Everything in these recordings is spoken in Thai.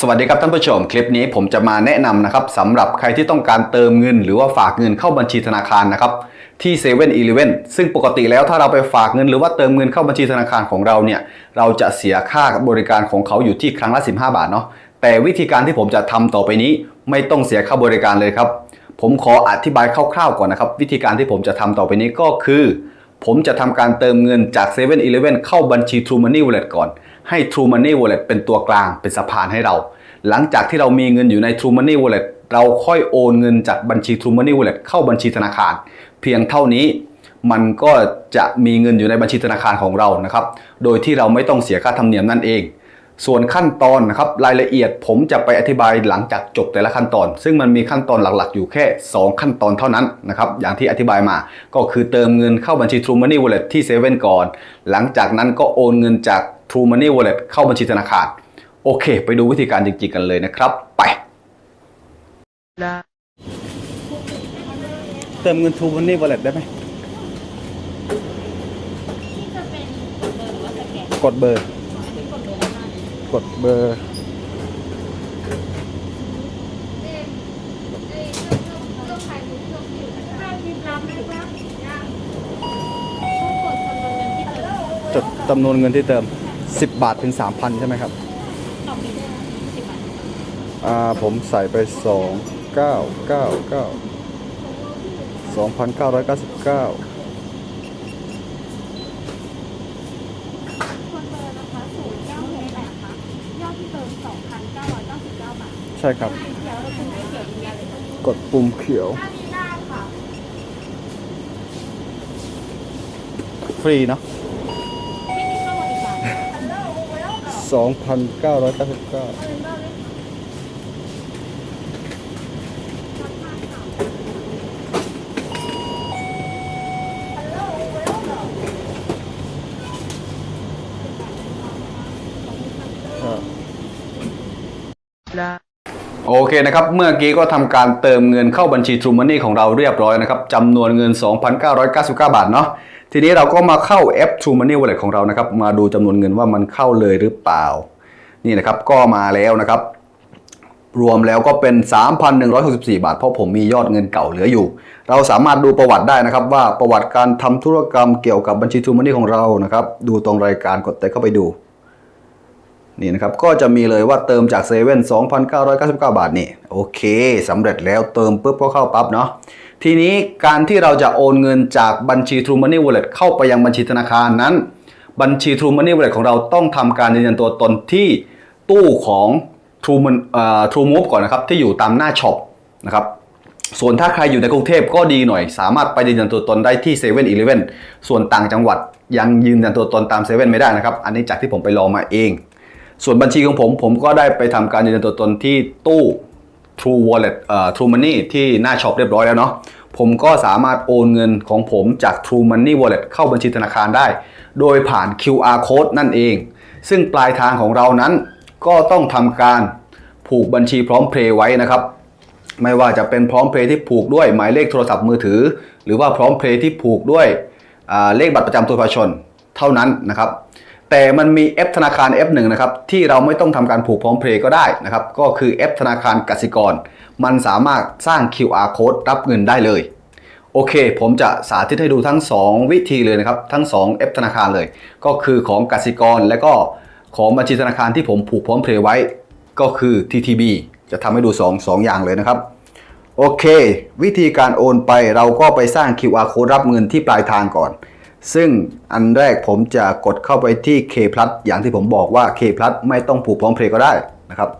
สวัสดีครับท่านผู้ชม คลิปนี้ผมจะมาแนะนำนะครับสำหรับใครที่ต้องการเติมเงิน หรือว่าฝากเงินเข้าบัญชีธนาคารนะครับที่7 e เ e ่ e อซึ่งปกติแล้วถ้าเราไปฝากเงินหรือว่าเติมเงินเข้าบัญชีธนาคารของเราเนี่ยเราจะเสียค่าบริการของเขาอยู่ที่ครั้งละ 15 บาทเนาะแต่วิธีการที่ผมจะทำต่อไปนี้ไม่ต้องเสียค่าบริการเลยครับ ผมขออธิบายคร่าวๆก่อนนะครับ วิธีการที่ผมจะทำต่อไปนี้ก็คือ ผมจะทำการเติมเงินจาก7 e เ e ่ e เข้าบัญชี True Money Wallet ก่อน ให้ True Money Wallet เป็นตัวกลางเป็นสะพานให้เรา หลังจากที่เรามีเงินอยู่ใน True Money Wallet เราค่อยโอนเงินจากบัญชี True Money Wallet เข้าบัญชีธนาคาร เพียงเท่านี้มันก็จะมีเงินอยู่ในบัญชีธนาคารของเรานะครับ โดยที่เราไม่ต้องเสียค่าธรรมเนียมนั่นเอง ส่วนขั้นตอนนะครับรายละเอียดผมจะไปอธิบายหลังจากจบแต่ละขั้นตอน ซึ่งมันมีขั้นตอนหลักๆ อยู่แค่ 2 ขั้นตอนเท่านั้นนะครับอย่างที่อธิบายมาก็คือเติมเงินเข้าบัญชี True Money Wallet ที่7 e เ e ่ก่อน หลังจากนั้นก็โอนเงินจาก True Money Wallet เข้าบัญชีธนาคารโอเค ไปดูวิธีการจริงๆกันเลยนะครับ ไป เติมเงิน True Money Wallet ได้ไหมที่จะเป็นเบอร์หรือว่าสแกนกดเบอร์ กดเบอร์ จดจำนวนเงินที่เติม 10 บาทถึง3,000 ใช่ไหมครับอ่าผมใส่ไป 2 9 9 9 2,999 คนเบอร์นะคะศูนย์เก้าหกแปดค่ะยอดที่เติมสองพันเก้าร้อยเก้าสิบเก้าบาท ใช่ครับแล้วเราคุณได้เกี่ยวกับอะไรบ้างกดปุ่มเขียวถ้ามีได้ค่ะฟรีเนาะไม่มีค่าบริการ2,999 โอเคนะครับ เมื่อกี้ก็ทำการเติมเงินเข้าบัญชี True Money ของเราเรียบร้อยนะครับจำนวนเงิน 2,999 บาทเนาะทีนี้เราก็มาเข้าแอป True Money Wallet ของเรานะครับ มาดูจำนวนเงินว่ามันเข้าเลยหรือเปล่า นี่นะครับก็มาแล้วนะครับ รวมแล้วก็เป็น 3,164 บาท เพราะผมมียอดเงินเก่าเหลืออยู่ เราสามารถดูประวัติได้นะครับ ว่าประวัติการทำธุรกรรมเกี่ยวกับบัญชี True Money ของเรานะครับ ดูตรงรายการกดเตะเข้าไปดู นี่นะครับก็จะมีเลยว่าเติมจากเซเว่น2,999 บาทนี่โอเคสำเร็จแล้วเติมปุ๊บก็เข้าปั๊บเนาะทีนี้การที่เราจะโอนเงินจากบัญชี True Money Wallet เข้าไปยังบัญชีธนาคารนั้น บัญชี True Money Wallet ของเราต้องทำการยืนยันตัวตนที่ตู้ของ True Mon เอ่อ True Move ก่อนนะครับที่อยู่ตามหน้าช็อปนะครับส่วนถ้าใครอยู่ในกรุงเทพก็ดีหน่อย สามารถไปยืนยันตัวตนได้ที่7 e เ e ่ e อีเลฟเว่นส่วนต่างจังหวัดยังยืนยันตัวตนตาม7 e เ e ่นไม่ได้นะครับ อันนี้จากที่ผมไปลองมาเอง ส่วนบัญชีของผม ผมก็ได้ไปทำการยืนยันตัวตนที่ตู้ True Wallet เอ่อ True Money ที่หน้าช็อปเรียบร้อยแล้วเนาะผมก็สามารถโอนเงินของผมจาก True Money Wallet เข้าบัญชีธนาคารได้ โดยผ่าน QR Code นั่นเอง ซึ่งปลายทางของเรานั้นก็ต้องทำการผูกบัญชีพร้อมเพลย์ไว้นะครับ ไม่ว่าจะเป็นพร้อมเพลย์ที่ผูกด้วยหมายเลขโทรศัพท์มือถือ หรือว่าพร้อมเพลย์ที่ผูกด้วยเลขบัตรประจำตัวประชาชนเท่านั้นนะครับ แต่มันมีแอปธนาคารแอปหนึ่งนะครับที่เราไม่ต้องทำการผูกพร้อมเพลย์ก็ได้นะครับก็คือแอปธนาคารกสิกร มันสามารถสร้าง QR code รับเงินได้เลย โอเค ผมจะสาธิตให้ดูทั้ง 2 วิธีเลยนะครับทั้ง2แอปธนาคารเลย ก็คือของกสิกรและก็ของบัญชีธนาคารที่ผมผูกพร้อมเพลย์ไว้ ก็คือ TTB จะทำให้ดู 2 2 อย่างเลยนะครับโอเค วิธีการโอนไปเราก็ไปสร้าง QR code รับเงินที่ปลายทางก่อน ซึ่งอันแรกผมจะกดเข้าไปที่ K Plus อย่างที่ผมบอกว่า K Plus ไม่ต้องผูกพร้อมเพลย์ก็ได้นะครับ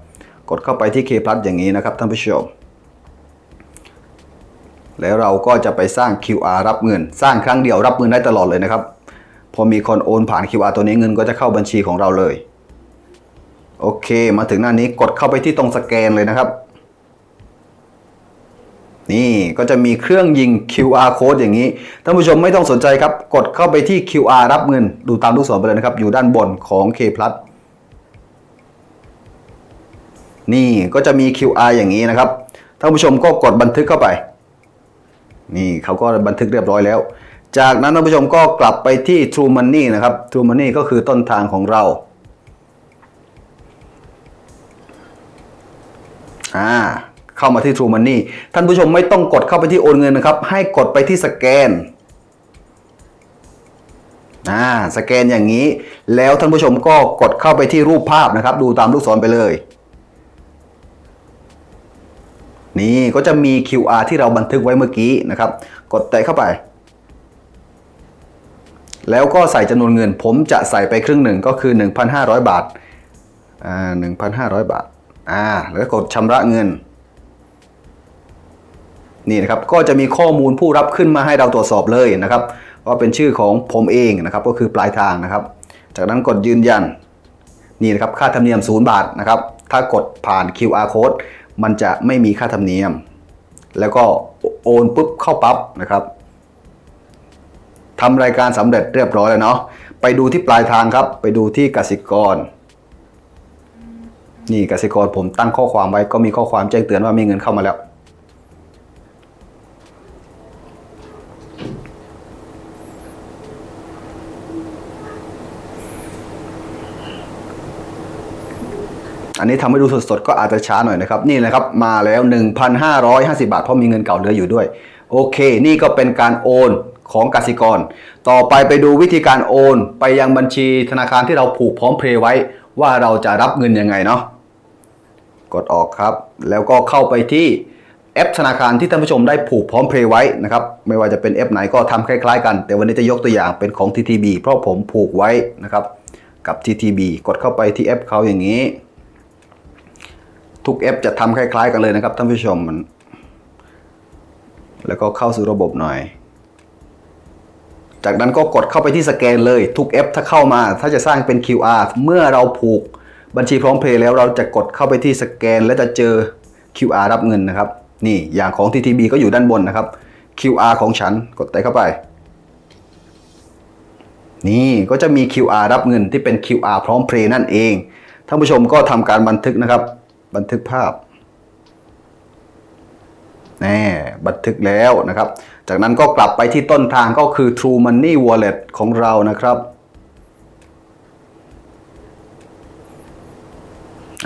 กดเข้าไปที่ K Plus อย่างนี้นะครับท่านผู้ชม แล้วเราก็จะไปสร้าง QR รับเงิน สร้างครั้งเดียวรับเงินได้ตลอดเลยนะครับ พอมีคนโอนผ่าน QR ตัวนี้เงินก็จะเข้าบัญชีของเราเลย โอเค มาถึงหน้านี้กดเข้าไปที่ตรงสแกนเลยนะครับ นี่ก็จะมีเครื่องยิง QR code อย่างนี้ท่านผู้ชมไม่ต้องสนใจครับ กดเข้าไปที่ QR รับเงิน ดูตามลูกศรไปเลยนะครับ อยู่ด้านบนของ K Plus นี่ก็จะมี QR อย่างนี้นะครับท่านผู้ชมก็กดบันทึกเข้าไป นี่เขาก็บันทึกเรียบร้อยแล้ว จากนั้นท่านผู้ชมก็กลับไปที่ True Money นะครับ True Money ก็คือต้นทางของเราอ่า เข้ามาที่ True Money ท่านผู้ชมไม่ต้องกดเข้าไปที่โอนเงินนะครับ ให้กดไปที่สแกนอ่าสแกนอย่างนี้ แล้วท่านผู้ชมก็กดเข้าไปที่รูปภาพนะครับ ดูตามลูกศรไปเลย นี่ก็จะมี QR ที่เราบันทึกไว้เมื่อกี้นะครับ กดแตะเข้าไป แล้วก็ใส่จำนวนเงิน ผมจะใส่ไปครึ่งหนึ่งก็คือ 1,500 บาทอ่า1,500 บาทอ่าแล้วกดชำระเงิน นี่นะครับก็จะมีข้อมูลผู้รับขึ้นมาให้เราตรวจสอบเลยนะครับว่าเป็นชื่อของผมเองนะครับก็คือปลายทางนะครับ จากนั้นกดยืนยันนี่นะครับค่าธรรมเนียม 0 บาทนะครับถ้ากดผ่าน QR code มันจะไม่มีค่าธรรมเนียม แล้วก็โอนปุ๊บเข้าปั๊บนะครับทำรายการสำเร็จเรียบร้อยแล้วเนาะไปดูที่ปลายทางครับ ไปดูที่กสิกร นี่กสิกรผมตั้งข้อความไว้ก็มีข้อความแจ้งเตือนว่ามีเงินเข้ามาแล้ว อันนี้ทำให้ดูสดๆก็อาจจะช้าหน่อยนะครับนี่นะครับมาแล้ว 1,550 บาท เพราะมีเงินเก่าเหลืออยู่ด้วย โอเค นี่ก็เป็นการโอนของกสิกร ต่อไปไปดูวิธีการโอน ไปยังบัญชีธนาคารที่เราผูกพร้อมเพรย์ไว้ ว่าเราจะรับเงินยังไงเนาะกดออกครับ แล้วก็เข้าไปที่แอปธนาคารที่ท่านผู้ชมได้ผูกพร้อมเพรย์ไว้นะครับไม่ว่าจะเป็นแอปไหนก็ทำคล้ายๆ กัน แต่วันนี้จะยกตัวอย่างเป็นของ TTB เพราะผมผูกไว้นะครับกับ TTB กดเข้าไปที่แอปเขาอย่างนี้ ทุกแอปจะทำคล้าย ๆ กันเลยนะครับท่านผู้ชมมัน แล้วก็เข้าสู่ระบบหน่อย จากนั้นก็กดเข้าไปที่สแกนเลยทุกแอปถ้าเข้ามาถ้าจะสร้างเป็น QR เมื่อเราผูกบัญชีพร้อมเพย์แล้วเราจะกดเข้าไปที่สแกน และจะเจอ QR รับเงินนะครับ นี่อย่างของ TTB ก็อยู่ด้านบนนะครับ QR ของฉันกดแตะเข้าไป นี่ก็จะมี QR รับเงินที่เป็น QR พร้อมเพย์นั่นเองท่านผู้ชมก็ทำการบันทึกนะครับ บันทึกภาพแน่บันทึกแล้วนะครับ จากนั้นก็กลับไปที่ต้นทางก็คือ True Money Wallet ของเรานะครับ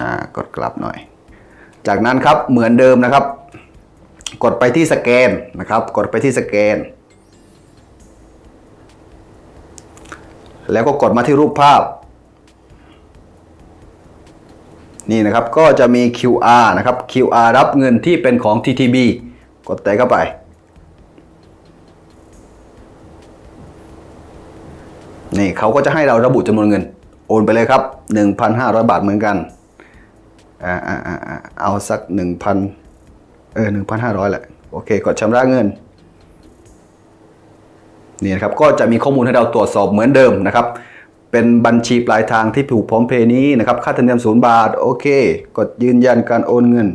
อ่ากดกลับหน่อย จากนั้นครับเหมือนเดิมนะครับ กดไปที่สแกนนะครับ กดไปที่สแกน แล้วก็กดมาที่รูปภาพ นี่นะครับก็จะมี QR นะครับ QR รับเงินที่เป็นของ TTB กดแตะเข้าไป นี่เขาก็จะให้เราระบุจำนวนเงิน โอนไปเลยครับ 1,500 บาทเหมือนกันอ่าอ่าอ่าอ่าเอาสัก 1,000 เออ 1,500 แหละ โอเค กดชำระเงิน นี่นะครับ ก็จะมีข้อมูลให้เราตรวจสอบเหมือนเดิมนะครับ เป็นบัญชีปลายทางที่ผูกพร้อมเพย์นี้นะครับ ค่าธรรมเนียมศูนย์บาท โอเค กดยืนยันการโอนเงิน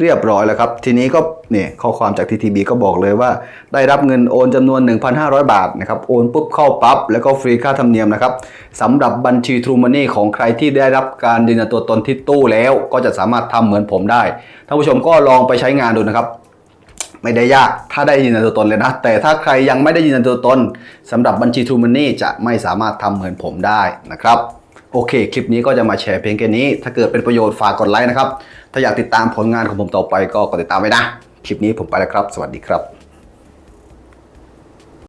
เรียบร้อยแล้วครับ ทีนี้ก็เนี่ยข้อความจาก TTB ก็บอกเลยว่า ได้รับเงินโอนจำนวน 1,500 บาทนะครับ โอนปุ๊บเข้าปั๊บแล้วก็ฟรีค่าธรรมเนียมนะครับสำหรับบัญชี True Money ของใครที่ได้รับการยืนยันตัวตนที่ตู้แล้ว ก็จะสามารถทำเหมือนผมได้ท่านผู้ชมก็ลองไปใช้งานดูนะครับ ไม่ได้ยากถ้าได้ยืนยันตัวตนเลยนะ แต่ถ้าใครยังไม่ได้ยืนยันตัวตนสำหรับบัญชี True Money จะไม่สามารถทำเหมือนผมได้นะครับ โอเค คลิปนี้ก็จะมาแชร์เพียงแค่นี้ ถ้าเกิดเป็นประโยชน์ฝากกดไลค์นะครับ ถ้าอยากติดตามผลงานของผมต่อไปก็กดติดตามไว้นะ คลิปนี้ผมไปแล้วครับ สวัสดีครับ